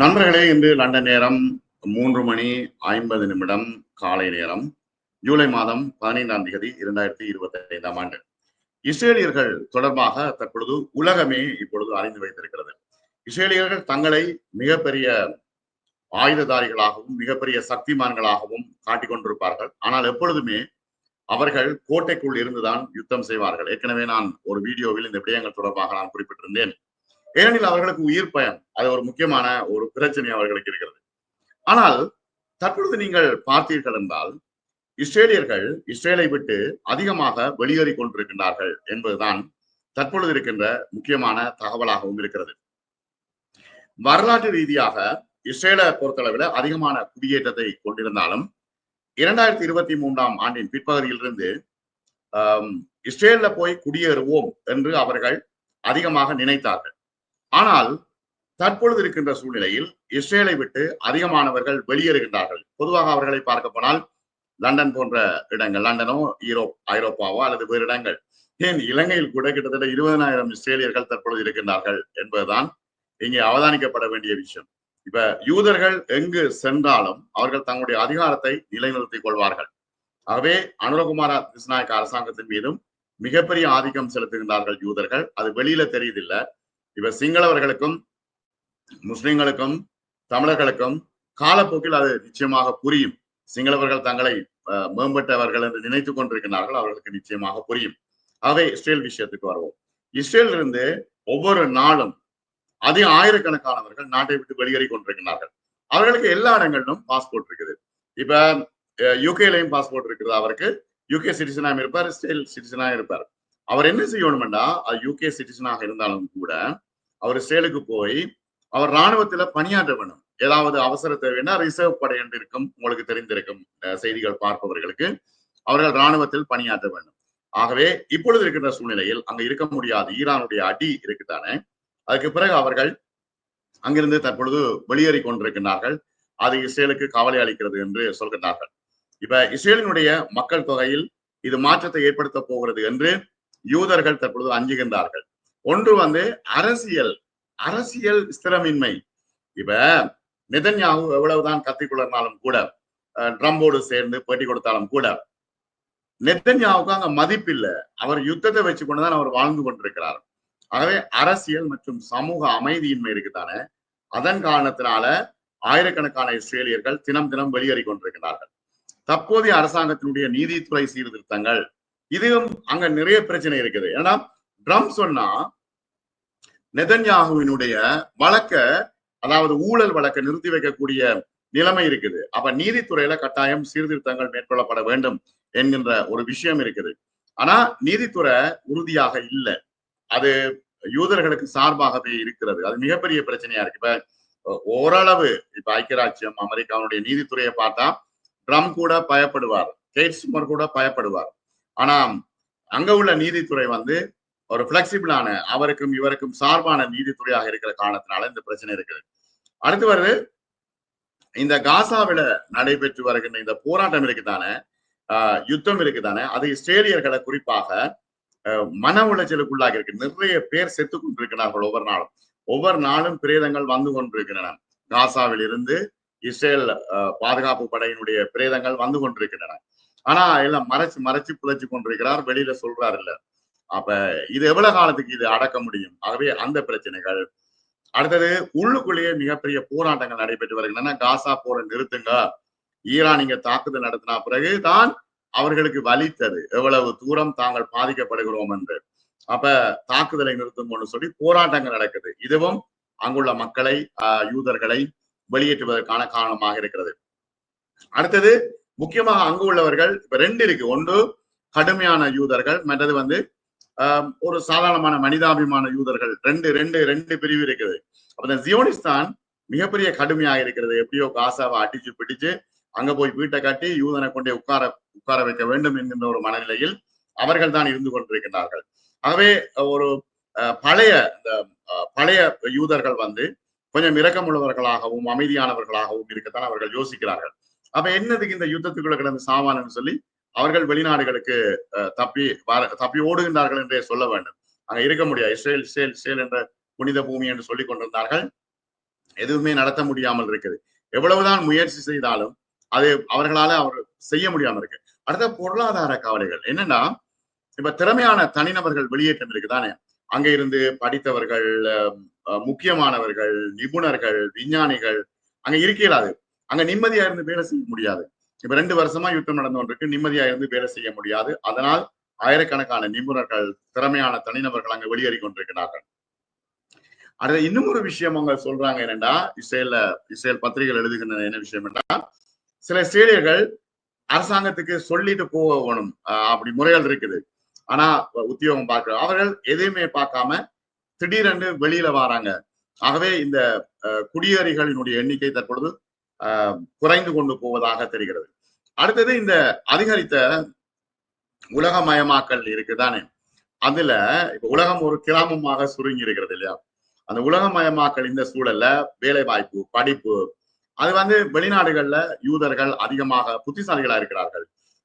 நண்பர்களே இன்று லண்டன் நேரம் மூன்று மணி ஐம்பது நிமிடம் காலை நேரம். ஜூலை மாதம் பதினைந்தாம் தேதி இரண்டாயிரத்தி இருபத்தி ஐந்தாம் ஆண்டு. இஸ்ரேலியர்கள் தொடர்பாக தற்பொழுது உலகமே இப்பொழுது அறிந்து வைத்திருக்கிறது. இஸ்ரேலியர்கள் தங்களை மிகப்பெரிய ஆயுததாரிகளாகவும் மிகப்பெரிய சக்திமான்களாகவும் காட்டிக் கொண்டிருப்பார்கள். ஆனால் எப்பொழுதுமே அவர்கள் கோட்டைக்குள் இருந்துதான் யுத்தம் செய்வார்கள். ஏற்கனவே நான் ஒரு வீடியோவில் இந்த விடயங்கள் தொடர்பாக நான் குறிப்பிட்டிருந்தேன். ஏனெனில் அவர்களுக்கு உயிர் பயம் அது ஒரு முக்கியமான ஒரு பிரச்சனை அவர்களுக்கு இருக்கிறது. ஆனால் தற்பொழுது நீங்கள் பார்த்தீர்கள் என்றால் இஸ்ரேலியர்கள் இஸ்ரேலை விட்டு அதிகமாக வெளியேறி கொண்டிருக்கின்றார்கள் என்பதுதான் தற்பொழுது இருக்கின்ற முக்கியமான தகவலாகவும் இருக்கிறது. வரலாற்று ரீதியாக இஸ்ரேலை பொறுத்தளவில் அதிகமான குடியேற்றத்தை கொண்டிருந்தாலும் இரண்டாயிரத்தி இருபத்தி மூன்றாம் ஆண்டின் பிற்பகுதியிலிருந்து இஸ்ரேல்ல போய் குடியேறுவோம் என்று அவர்கள் அதிகமாக நினைத்தார்கள். ஆனால் தற்பொழுது இருக்கின்ற சூழ்நிலையில் இஸ்ரேலை விட்டு அதிகமானவர்கள் வெளியேறுகின்றார்கள். பொதுவாக அவர்களை பார்க்க போனால் லண்டன் போன்ற இடங்கள் லண்டனோ ஈரோப் ஐரோப்பாவோ அல்லது வேறு இடங்கள். ஏன் இலங்கையில் கூட கிட்டத்தட்ட இருபதனாயிரம் இஸ்ரேலியர்கள் தற்பொழுது இருக்கின்றார்கள் என்பதுதான் இங்கே அவதானிக்கப்பட வேண்டிய விஷயம். இப்ப யூதர்கள் எங்கு சென்றாலும் அவர்கள் தங்களுடைய அதிகாரத்தை நிலைநிறுத்திக் கொள்வார்கள். ஆகவே அனுரகுமார கிருஷ்ணநாயக்க அரசாங்கத்தின் மீதும் மிகப்பெரிய ஆதிக்கம் செலுத்துகின்றார்கள் யூதர்கள். அது வெளியில தெரியுதில்லை. இப்ப சிங்களவர்களுக்கும் முஸ்லிம்களுக்கும் தமிழர்களுக்கும் காலப்போக்கில் அது நிச்சயமாக புரியும். சிங்களவர்கள் தங்களை மேம்பட்டவர்கள் என்று நினைத்துக் கொண்டிருக்கிறார்கள் அவர்களுக்கு நிச்சயமாக புரியும். ஆகவே இஸ்ரேல் விஷயத்துக்கு வருவோம். இஸ்ரேல் இருந்து ஒவ்வொரு நாளும் அதிக ஆயிரக்கணக்கானவர்கள் நாட்டை விட்டு வெளியேறி கொண்டிருக்கிறார்கள். அவர்களுக்கு எல்லா இடங்களிலும் பாஸ்போர்ட் இருக்குது. இப்ப யூகேலையும் பாஸ்போர்ட் இருக்குது அவருக்கு. யூகே சிட்டிசனாக இருப்பார் இஸ்ரேல் சிட்டிசனாக இருப்பார். அவர் என்ன செய்யணும்டா யூகே சிட்டிசனாக இருந்தாலும் கூட அவர் இஸ்ரேலுக்கு போய் அவர் ராணுவத்துல பணியாற்ற வேணும். ஏதாவது அவசர தேவைன்னா ரிசர்வ் படை என்று இருக்கும் உங்களுக்கு தெரிந்திருக்கும் செய்திகள் பார்ப்பவர்களுக்கு அவர்கள் ராணுவத்தில் பணியாற்ற வேண்டும் ஆகவே இப்பொழுது இருக்கின்ற சூழ்நிலையில் அங்க இருக்க முடியாது. ஈரானுடைய அடி இருக்குதானே? அதுக்கு பிறகு அவர்கள் அங்கிருந்து தற்பொழுது வெளியேறி கொண்டிருக்கின்றார்கள். அது இஸ்ரேலுக்கு கவலை அளிக்கிறது என்று சொல்கின்றார்கள். இப்ப இஸ்ரேலினுடைய மக்கள் தொகையில் இது மாற்றத்தை ஏற்படுத்த போகிறது என்று யூதர்கள் தற்பொழுது அஞ்சுகின்றார்கள். ஒன்று வந்து அரசியல் அரசியல் ஸ்திரமின்மை. இப்ப நிதன்யாகு எவ்வளவுதான் கத்திக்குள்ளர்னாலும் கூட ட்ரம்போடு சேர்ந்து பேட்டி கொடுத்தாலும் கூட நெத்தன்யாவுக்கு அங்க மதிப்பில்லை. அவர் யுத்தத்தை வச்சு கொண்டுதான் அவர் வாழ்ந்து கொண்டிருக்கிறார். ஆகவே அரசியல் மற்றும் சமூக அமைதியின்மை இருக்குதானே? அதன் காரணத்தினால ஆயிரக்கணக்கான இஸ்ரேலியர்கள் தினம் தினம் வெளியேறி கொண்டிருக்கிறார்கள். தற்போதைய அரசாங்கத்தினுடைய நீதித்துறை சீர்திருத்தங்கள் இதுவும் அங்க நிறைய பிரச்சனை இருக்குது. ஏன்னா ட்ரம் சொன்னா நெதன்யாகுவினுடைய வழக்க அதாவது ஊழல் வழக்க நிறுத்தி வைக்கக்கூடிய நிலைமை இருக்குது. அப்ப நீதித்துறையில கட்டாயம் சீர்திருத்தங்கள் மேற்கொள்ளப்பட வேண்டும் என்கின்ற ஒரு விஷயம் இருக்குது. ஆனா நீதித்துறை உறுதியாக இல்லை. அது யூதர்களுக்கு சார்பாகவே இருக்கிறது. அது மிகப்பெரிய பிரச்சனையா இருக்கு. இப்ப ஓரளவு இப்ப ஐக்கியராட்சியம் அமெரிக்காவுடைய நீதித்துறையை பார்த்தா ட்ரம் கூட பயப்படுவார். கேட்ஸ்மர் கூட பயப்படுவார். ஆனா அங்க உள்ள நீதித்துறை வந்து ஒரு பிளெக்சிபிளான அவருக்கும் இவருக்கும் சார்பான நீதித்துறையாக இருக்கிற காரணத்தினால இந்த பிரச்சனை இருக்குது. அடுத்து வருது இந்த காசாவில நடைபெற்று வருகின்ற இந்த போராட்டம் இருக்குதானே ஆஹ் யுத்தம் இருக்குதானே அது இஸ்ரேலியர்களை குறிப்பாக மன உளைச்சலுக்குள்ளாக இருக்கு. நிறைய பேர் செத்து கொண்டிருக்கிறார்கள் ஒவ்வொரு நாளும். ஒவ்வொரு நாளும் பிரேதங்கள் வந்து கொண்டிருக்கின்றன. காசாவில் இருந்து இஸ்ரேல் பாதுகாப்பு படையினுடைய பிரேதங்கள் வந்து கொண்டிருக்கின்றன. ஆனா எல்லாம் மறைச்சு மறைச்சு புதைச்சு கொண்டிருக்கிறார். வெளியில சொல்றாரு இல்ல. அப்ப இது எவ்வளவு காலத்துக்கு இது அடக்க முடியும்? ஆகவே அந்த பிரச்சனைகள். அடுத்தது உள்ளுக்குள்ளேயே மிகப்பெரிய போராட்டங்கள் நடைபெற்று வருகின்றன. காசா போரை நிறுத்துங்க. ஈரான் இங்க தாக்குதல் நடத்தினா பிறகு தான் அவர்களுக்கு வலித்தது. எவ்வளவு தூரம் தாங்கள் பாதிக்கப்படுகிறோம் என்று. அப்ப தாக்குதலை நிறுத்துங்கன்னு சொல்லி போராட்டங்கள் நடக்குது. இதுவும் அங்குள்ள மக்களை யூதர்களை வெளியேற்றுவதற்கான காரணமாக இருக்கிறது. அடுத்தது முக்கியமாக அங்கு உள்ளவர்கள் இப்ப ரெண்டு இருக்கு. ஒன்று கடுமையான யூதர்கள் மற்றது வந்து ஒரு சாதாரணமான மனிதாபிமான யூதர்கள். ரெண்டு ரெண்டு ரெண்டு பிரிவு இருக்குது. அப்ப ஜியோனிஸ்தான் மிகப்பெரிய கடுமையாக இருக்கிறது. எப்படியோ காசாவை அடிச்சு பிடிச்சு அங்க போய் வீட்டை கட்டி யூதனை கொண்டே உட்கார உட்கார வைக்க வேண்டும் என்கின்ற ஒரு மனநிலையில் அவர்கள் தான் இருந்து கொண்டிருக்கிறார்கள் ஆகவே ஒரு பழைய இந்த பழைய யூதர்கள் வந்து கொஞ்சம் இரக்கமுள்ளவர்களாகவும் அமைதியானவர்களாகவும் இருக்கத்தான் அவர்கள் யோசிக்கிறார்கள். அப்ப என்னதுக்கு இந்த யுத்தத்துக்குள்ள கிடந்து சாவான்னு சொல்லி அவர்கள் வெளிநாடுகளுக்கு தப்பி தப்பி ஓடுகின்றார்கள் என்றே சொல்ல வேண்டும். அங்க இருக்க முடியாது. இஸ்ரேல் இஸ்ரேல் இஸ்ரேல் என்ற புனித பூமி என்று சொல்லிக் கொண்டிருந்தார்கள். எதுவுமே நடத்த முடியாமல் இருக்குது. எவ்வளவுதான் முயற்சி செய்தாலும் அது அவர்களால அவர் செய்ய முடியாம இருக்கு. அடுத்த பொருளாதார கவலைகள். என்னன்னா இப்ப திறமையான தனிநபர்கள் வெளியேற்றம் இருக்குதானே அங்க இருந்து படித்தவர்கள் அஹ், முக்கியமானவர்கள் நிபுணர்கள் விஞ்ஞானிகள் அங்க இருக்க இயலாது அங்க நிம்மதியா இருந்து வேலை செய்ய முடியாது. இப்ப ரெண்டு வருஷமா யுத்தம் நடந்து கொண்டிருக்கு. நிம்மதியா இருந்து வேலை செய்ய முடியாது. அதனால் ஆயிரக்கணக்கான நிபுணர்கள் திறமையான தனிநபர்கள் அங்க வெளியேறி கொண்டிருக்கிறார்கள். அடுத்த இன்னும் ஒரு விஷயம் அவங்க சொல்றாங்க என்னன்னா இஸ்ரேல இஸ்ரேல் பத்திரிகைகள் எழுதுகின்ற என்ன விஷயம் என்னன்னா சில இஸ்ரேலியர்கள் அரசாங்கத்துக்கு சொல்லிட்டு போகணும். ஆஹ் அப்படி முறைகள் இருக்குது. ஆனா உத்தியோகம் பார்க்கிற அவர்கள் எதையுமே பார்க்காம திடீரென்று வெளியில வராங்க. ஆகவே இந்த அஹ், குடியேறிகளினுடைய எண்ணிக்கை தற்பொழுது குறைந்து கொண்டு போவதாக தெரிகிறது. அடுத்தது இந்த அதிகரித்த உலகமயமாக்கல் இருக்குதானே? அதுல இப்ப உலகம் ஒரு கிராமமாக சுருங்கி இருக்கிறது இல்லையா? அந்த உலகமயமாக்கல் இந்த சூழல்ல வேலை வாய்ப்பு படிப்பு அது வந்து வெளிநாடுகள்ல யூதர்கள் அதிகமாக புத்திசாலிகளா இருக்கிறார்கள்.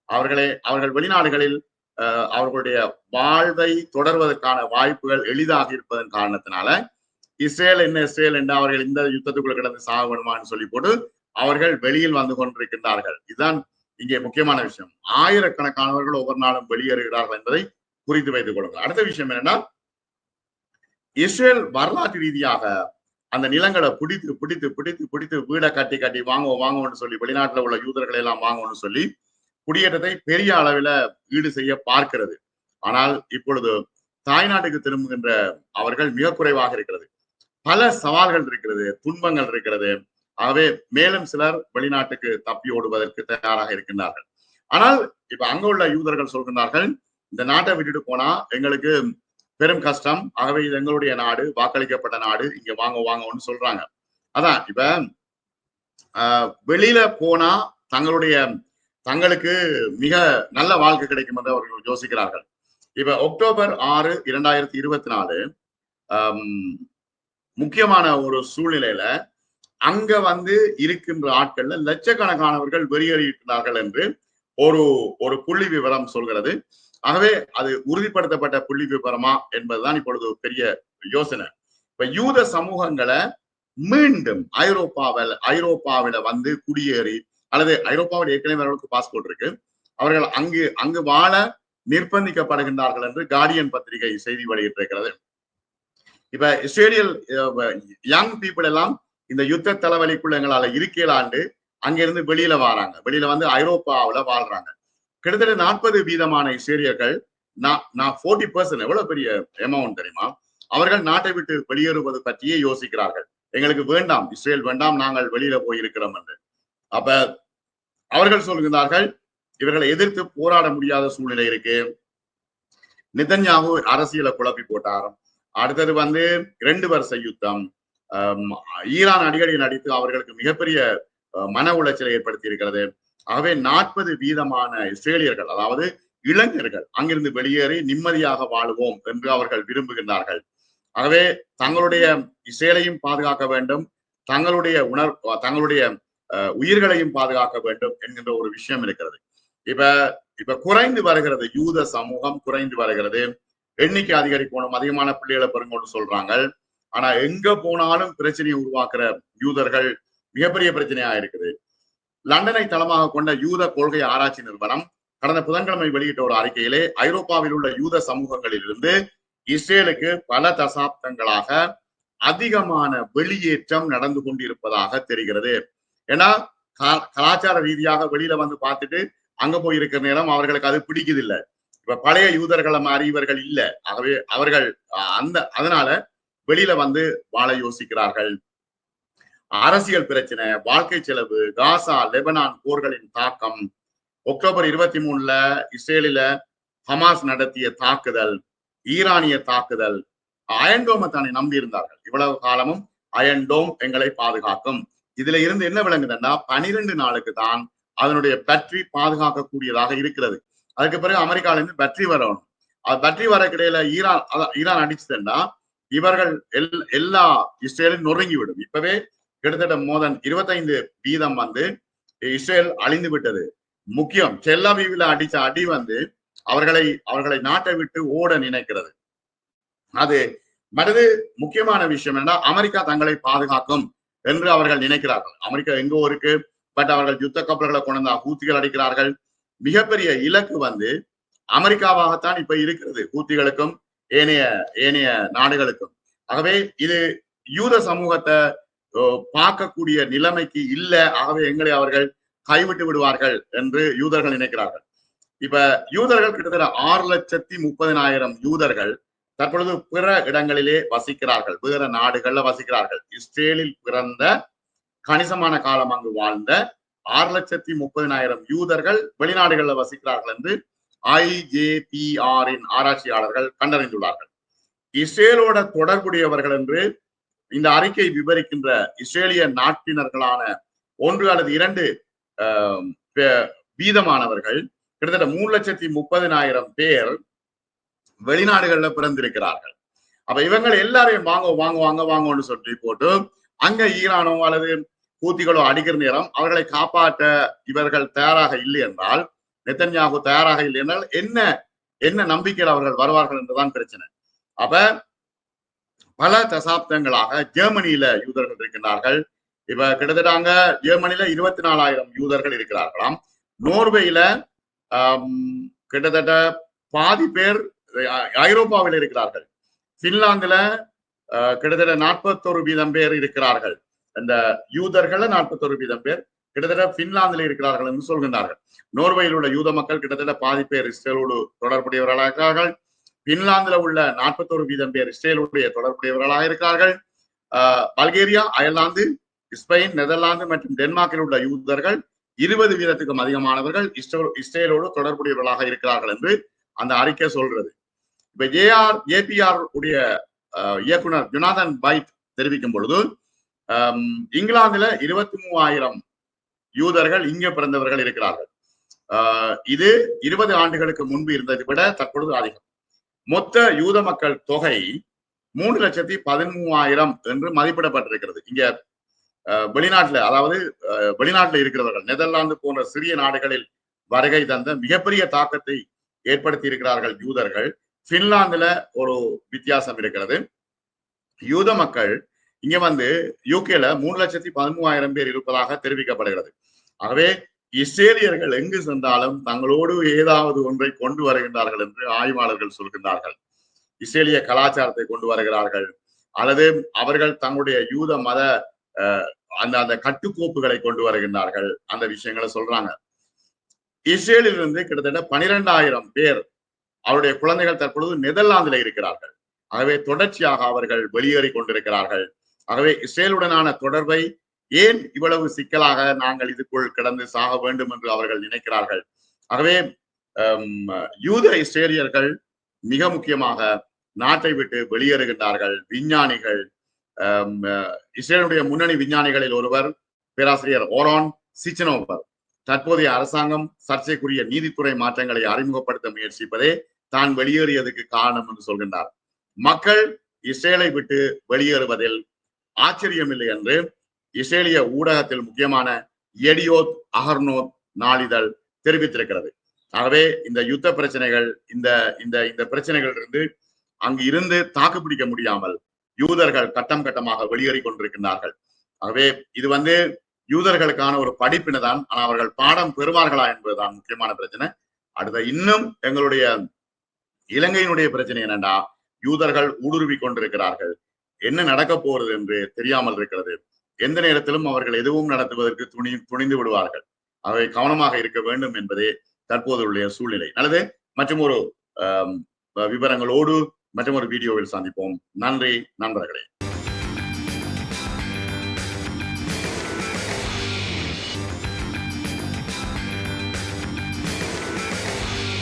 அவர்களே அவர்கள் வெளிநாடுகளில் அஹ், அவர்களுடைய வாழ்வை தொடர்வதற்கான வாய்ப்புகள் எளிதாக இருப்பதன் காரணத்தினால இஸ்ரேல் என்ன இஸ்ரேல் என்று அவர்கள் இந்த யுத்தத்துக்குள்ள கிடந்து சாக வேணுமான்னு சொல்லி போட்டு அவர்கள் வெளியில் வந்து கொண்டிருக்கின்றார்கள். இதுதான் இங்கே முக்கியமான விஷயம். ஆயிரக்கணக்கானவர்கள் ஒவ்வொரு நாளும் வெளியேறுகிறார்கள் என்பதை குறித்து வைத்துக் கொள்ளுங்கள். அடுத்த விஷயம் என்னன்னா இஸ்ரேல் வரலாற்று ரீதியாக அந்த நிலங்களை பிடித்து பிடித்து பிடித்து பிடித்து வீடை கட்டி கட்டி வாங்குவோம் வாங்குவோம்னு சொல்லி வெளிநாட்டுல உள்ள யூதர்களை எல்லாம் வாங்குவோம்னு சொல்லி குடியேற்றத்தை பெரிய அளவில் ஈடு செய்ய பார்க்கிறது. ஆனால் இப்பொழுது தாய்நாட்டுக்கு திரும்புகின்ற அவர்கள் மிக குறைவாக இருக்கிறது. பல சவால்கள் இருக்கிறது துன்பங்கள் இருக்கிறது. ஆகவே மேலும் சிலர் வெளிநாட்டுக்கு தப்பி ஓடுவதற்கு தயாராக இருக்கின்றார்கள். ஆனால் இப்ப அங்க உள்ள யூதர்கள் சொல்கின்றார்கள் இந்த நாட்டை விட்டுட்டு போனா எங்களுக்கு பெரும் கஷ்டம். ஆகவே இது எங்களுடைய நாடு வாக்களிக்கப்பட்ட நாடு இங்க வாங்க வாங்கன்னு சொல்றாங்க. அதான் இப்ப ஆஹ் வெளியில போனா தங்களுடைய தங்களுக்கு மிக நல்ல வாழ்க்கை கிடைக்கும் என்று அவர்கள் யோசிக்கிறார்கள். இப்ப அக்டோபர் ஆறு இரண்டாயிரத்தி இருபத்தி நாலு முக்கியமான ஒரு சூழ்நிலையில அங்க வந்து இருக்கின்ற ஆட்கள்ல லட்சக்கணக்கானவர்கள் வெளியேறியிருக்கிறார்கள் என்று ஒரு ஒரு புள்ளி விவரம் சொல்கிறது. ஆகவே அது உறுதிப்படுத்தப்பட்ட புள்ளி விவரமா என்பதுதான் இப்பொழுது ஒரு பெரிய யோசனை. இப்ப யூத சமூகங்களை மீண்டும் ஐரோப்பாவில் ஐரோப்பாவில வந்து குடியேறி அல்லது ஐரோப்பாவில் ஏற்கனவே அவர்களுக்கு பாஸ்போர்ட் இருக்கு. அவர்கள் அங்கு அங்கு வாழ நிர்பந்திக்கப்படுகின்றார்கள் என்று கார்டியன் பத்திரிகை செய்தி வெளியிட்டிருக்கிறது. இப்ப இஸ்ரேலியல் யங் பீப்புள் எல்லாம் இந்த யுத்த தலைவலிக்குள்ள எங்களால இருக்கலாண்டு அங்கிருந்து வெளியில வராங்க. வெளியில வந்து ஐரோப்பாவில வாழ்றாங்க. கிட்டத்தட்ட நாற்பது வீதமான இஸ்ரேலியர்கள் நான் நான் ஃபோர்ட்டி பர்சன்ட் எவ்வளவு பெரிய அமௌண்ட் தெரியுமா? அவர்கள் நாட்டை விட்டு வெளியேறுவது பற்றியே யோசிக்கிறார்கள். எங்களுக்கு வேண்டாம் இஸ்ரேல் வேண்டாம் நாங்கள் வெளியில போயிருக்கிறோம் என்று. அப்ப அவர்கள் சொல்கிறார்கள் இவர்களை எதிர்த்து போராட முடியாத சூழ்நிலை இருக்கு. நிதன்யாகு அரசியலை குழப்பி போட்டார். அடுத்தது வந்து ரெண்டு வருஷ யுத்தம். ஈரான் அடிக்கடி நடித்து அவர்களுக்கு மிகப்பெரிய மன உளைச்சலை ஏற்படுத்தி இருக்கிறது. ஆகவே நாற்பது வீதமான இஸ்ரேலியர்கள் அதாவது இளைஞர்கள் அங்கிருந்து வெளியேறி நிம்மதியாக வாழுவோம் என்று அவர்கள் விரும்புகின்றார்கள். ஆகவே தங்களுடைய இஸ்ரேலையும் பாதுகாக்க வேண்டும் தங்களுடைய உணர் தங்களுடைய உயிர்களையும் பாதுகாக்க வேண்டும் என்கின்ற ஒரு விஷயம் இருக்கிறது. இப்ப இப்ப குறைந்து வருகிறது யூத சமூகம் குறைந்து வருகிறது. எண்ணிக்கை அதிகரிக்கணும் அதிகமான பிள்ளைகளை பெருங்கொண்டு சொல்றாங்க ஆனா எங்க போனாலும் பிரச்சனையை உருவாக்குற யூதர்கள் மிகப்பெரிய பிரச்சனையா இருக்குது. லண்டனை தளமாக கொண்ட யூத கொள்கை ஆராய்ச்சி நிறுவனம் கடந்த புதன்கிழமை வெளியிட்ட ஒரு அறிக்கையிலே ஐரோப்பாவில் உள்ள யூத சமூகங்களில் இருந்து இஸ்ரேலுக்கு பல தசாப்தங்களாக அதிகமான வெளியேற்றம் நடந்து கொண்டிருப்பதாக தெரிகிறது. ஏன்னா கலாச்சார ரீதியாக வெளியில வந்து பார்த்துட்டு அங்க போய் இருக்கிற நேரம் அவர்களுக்கு அது பிடிக்குது இல்ல இப்ப பழைய யூதர்களை மாதிரி இவர்கள் இல்ல. ஆகவே அவர்கள் அந்த அதனால வெளியில வந்து வாழ யோசிக்கிறார்கள். அரசியல் பிரச்சனை வாழ்க்கை செலவு காசா லெபனான் போர்களின் தாக்கம். அக்டோபர் இருபத்தி மூணுல இஸ்ரேலில ஹமாஸ் நடத்திய தாக்குதல் ஈரானிய தாக்குதல் அயன்டோமை தானே நம்பி இருந்தார்கள். இவ்வளவு காலமும் அயன்டோம் எங்களை பாதுகாக்கும். இதுல இருந்து என்ன விளங்குதுன்னா பனிரெண்டு நாளுக்கு தான் அதனுடைய பேட்டரி பாதுகாக்கக்கூடியதாக இருக்கிறது. அதுக்கு பிறகு அமெரிக்கால இருந்து பேட்டரி வரணும். அது பேட்டரி வரக்கிடையில ஈரான் ஈரான் அடிச்சுதுன்னா இவர்கள் எல் எல்லா இஸ்ரேலும் நொறுங்கி விடும் இப்பவே கிட்டத்தட்ட மோதன் இருபத்தைந்து வீதம் வந்து இஸ்ரேல் அழிந்து விட்டது. முக்கியம் செல்லாவில அடிச்ச அடி வந்து அவர்களை அவர்களை நாட்டை விட்டு ஓட நினைக்கிறது. அது மற்றது முக்கியமான விஷயம் என்ன அமெரிக்கா தங்களை பாதுகாக்கும் என்று அவர்கள் நினைக்கிறார்கள். அமெரிக்கா எங்கோ இருக்கு பட் அவர்கள் யுத்த கப்பல்களை கொண்டு ஹூத்திகள் அடிக்கிறார்கள். மிகப்பெரிய இலக்கு வந்து அமெரிக்காவாகத்தான் இப்ப இருக்கிறது ஹூத்திகளுக்கும் ஏனைய ஏனைய நாடுகளுக்கும். ஆகவே இது யூத சமூகத்தை பார்க்கக்கூடிய நிலைமைக்கு இல்ல. ஆகவே எங்களை அவர்கள் கைவிட்டு விடுவார்கள் என்று யூதர்கள் நினைக்கிறார்கள். இப்ப யூதர்கள் கிட்டத்தட்ட ஆறு லட்சத்தி முப்பதினாயிரம் யூதர்கள் தற்பொழுது பிற இடங்களிலே வசிக்கிறார்கள். பிற நாடுகள்ல வசிக்கிறார்கள். இஸ்ரேலில் பிறந்த கணிசமான காலம் அங்கு வாழ்ந்த ஆறு லட்சத்தி முப்பதினாயிரம் யூதர்கள் வெளிநாடுகள்ல வசிக்கிறார்கள் என்று ஐஜேபிஆரின் ஆராய்ச்சியாளர்கள் கண்டறிந்துள்ளார்கள். இஸ்ரேலோட தொடர்புடையவர்கள் என்று இந்த அறிக்கை விவரிக்கின்ற இஸ்ரேலிய நாட்டினர்களான ஒன்று அல்லது இரண்டு வீதமானவர்கள் கிட்டத்தட்ட மூணு லட்சத்தி முப்பதினாயிரம் பேர் வெளிநாடுகள்ல பிறந்திருக்கிறார்கள். அப்ப இவங்க எல்லாரையும் வாங்க வாங்க வாங்க வாங்கன்னு சொல்லி போட்டு அங்க ஈரானோ அல்லது கூத்திகளோ அடிக்கிற நேரம் அவர்களை காப்பாற்ற இவர்கள் தயாராக இல்லை என்றால் நெத்தன்யாகு தயாராக இல்லை என்றால் என்ன என்ன நம்பிக்கையில் அவர்கள் வருவார்கள் என்றுதான் பிரச்சனை. அப்ப பல தசாப்தங்களாக ஜெர்மனியில யூதர்கள் இருக்கின்றார்கள். இப்ப கிட்டத்தட்டாங்க ஜெர்மனியில ஜெர்மனில இருபத்தி நாலாயிரம் யூதர்கள் இருக்கிறார்களாம். நோர்வேயில கிட்டத்தட்ட பாதி பேர் ஐரோப்பாவில் இருக்கிறார்கள். பின்லாந்துல கிட்டத்தட்ட நாற்பத்தொரு வீதம் பேர் இருக்கிறார்கள். அந்த யூதர்கள நாற்பத்தொரு வீதம் பேர் கிட்டத்தட்ட பின்லாந்துல இருக்கிறார்கள் என்று சொல்கின்றார்கள். நோர்வேயில் உள்ள யூத மக்கள் கிட்டத்தட்ட பாதி பேர் இஸ்ரேலோடு தொடர்புடையவர்களாக இருக்கிறார்கள். பின்லாந்துல உள்ள நாற்பத்தொரு வீதம் பேர் இஸ்ரேலுடைய தொடர்புடையவர்களாக இருக்கிறார்கள். ஆஹ் பல்கேரியா அயர்லாந்து ஸ்பெயின் நெதர்லாந்து மற்றும் டென்மார்க்கில் உள்ள யூதர்கள் இருபது வீதத்துக்கும் அதிகமானவர்கள் இஸ்ரோ இஸ்ரேலோடு தொடர்புடையவர்களாக இருக்கிறார்கள் என்று அந்த அறிக்கை சொல்றது இப்ப ஏஆர் ஏபிஆர் உடைய இயக்குனர் ஜுனாதன் பைட் தெரிவிக்கும் பொழுது இங்கிலாந்துல இருபத்தி மூவாயிரம் யூதர்கள் இங்க பிறந்தவர்கள் இருக்கிறார்கள். ஆஹ், இது இருபது ஆண்டுகளுக்கு முன்பு இருந்ததை விட தற்பொழுது அதிகம். மொத்த யூத மக்கள் தொகை மூன்று லட்சத்தி பதிமூவாயிரம் என்று மதிப்பிடப்பட்டிருக்கிறது. இங்க அஹ், வெளிநாட்டுல அதாவது அஹ், வெளிநாட்டுல இருக்கிறவர்கள் நெதர்லாந்து போன்ற சிறிய நாடுகளில் வருகை தந்த மிகப்பெரிய தாக்கத்தை ஏற்படுத்தி இருக்கிறார்கள் யூதர்கள். பின்லாந்துல ஒரு வித்தியாசம் இருக்கிறது. யூத மக்கள் இங்க வந்து யூகேல மூணு லட்சத்தி பதிமூவாயிரம் பேர் இருப்பதாக தெரிவிக்கப்படுகிறது. ஆகவே இஸ்ரேலியர்கள் எங்கு சென்றாலும் தங்களோடு ஏதாவது ஒன்றை கொண்டு வருகின்றார்கள் என்று ஆய்வாளர்கள் சொல்கின்றார்கள். இஸ்ரேலிய கலாச்சாரத்தை கொண்டு வருகிறார்கள். அல்லது அவர்கள் தங்களுடைய யூத மத அந்த அந்த கட்டுக்கோப்புகளை கொண்டு வருகின்றார்கள். அந்த விஷயங்களை சொல்றாங்க. இஸ்ரேலில் இருந்து கிட்டத்தட்ட பனிரெண்டாயிரம் பேர் அவருடைய குழந்தைகள் தற்பொழுது நெதர்லாந்தில் இருக்கிறார்கள். ஆகவே தொடர்ச்சியாக அவர்கள் வெளியேறி கொண்டிருக்கிறார்கள். ஆகவே இஸ்ரேலுடனான தொடர்பை ஏன் இவ்வளவு சிக்கலாக நாங்கள் இதுக்குள் கிடந்து சாக வேண்டும் என்று அவர்கள் நினைக்கிறார்கள்? ஆகவே யூத இஸ்ரேலியர்கள் மிக முக்கியமாக நாட்டை விட்டு வெளியேறுகின்றார்கள். விஞ்ஞானிகள் இஸ்ரேலுடைய முன்னணி விஞ்ஞானிகளில் ஒருவர் பேராசிரியர் ஓரான் சிச்சனோவர். தற்போதைய அரசாங்கம் சர்ச்சைக்குரிய நீதித்துறை மாற்றங்களை அறிமுகப்படுத்த முயற்சிப்பதே தான் வெளியேறியதுக்கு காரணம் என்று சொல்கின்றார். மக்கள் இஸ்ரேலை விட்டு வெளியேறுவதில் ஆச்சரியமில்லை என்று இஸ்ரேலிய ஊடகத்தில் முக்கியமான எடியோத் அகர்னோத் நாளிதழ் தெரிவித்திருக்கிறது. ஆகவே இந்த யுத்த பிரச்சனைகள் இந்த இந்த இந்த பிரச்சனைகள் இருந்து அங்கு இருந்து தாக்கு பிடிக்க முடியாமல் யூதர்கள் கட்டம் கட்டமாக வெளியேறி கொண்டிருக்கின்றார்கள். ஆகவே இது வந்து யூதர்களுக்கான ஒரு படிப்பினை தான். ஆனால் அவர்கள் பாடம் பெறுவார்களா என்பதுதான் முக்கியமான பிரச்சனை. அடுத்த இன்னும் எங்களுடைய இலங்கையினுடைய பிரச்சனை என்னன்னா யூதர்கள் ஊடுருவி கொண்டிருக்கிறார்கள். என்ன நடக்க போறது என்று தெரியாமல் இருக்கிறது. எந்த நேரத்திலும் அவர்கள் எதுவும் நடத்துவதற்கு துணி துணிந்து விடுவார்கள். அவை கவனமாக இருக்க வேண்டும் என்பதே தற்போதுள்ள சூழ்நிலை. நல்லது. மற்றும் ஒரு விவரங்களோடு மற்றும் ஒரு வீடியோவில் சந்திப்போம். நன்றி நண்பர்களே.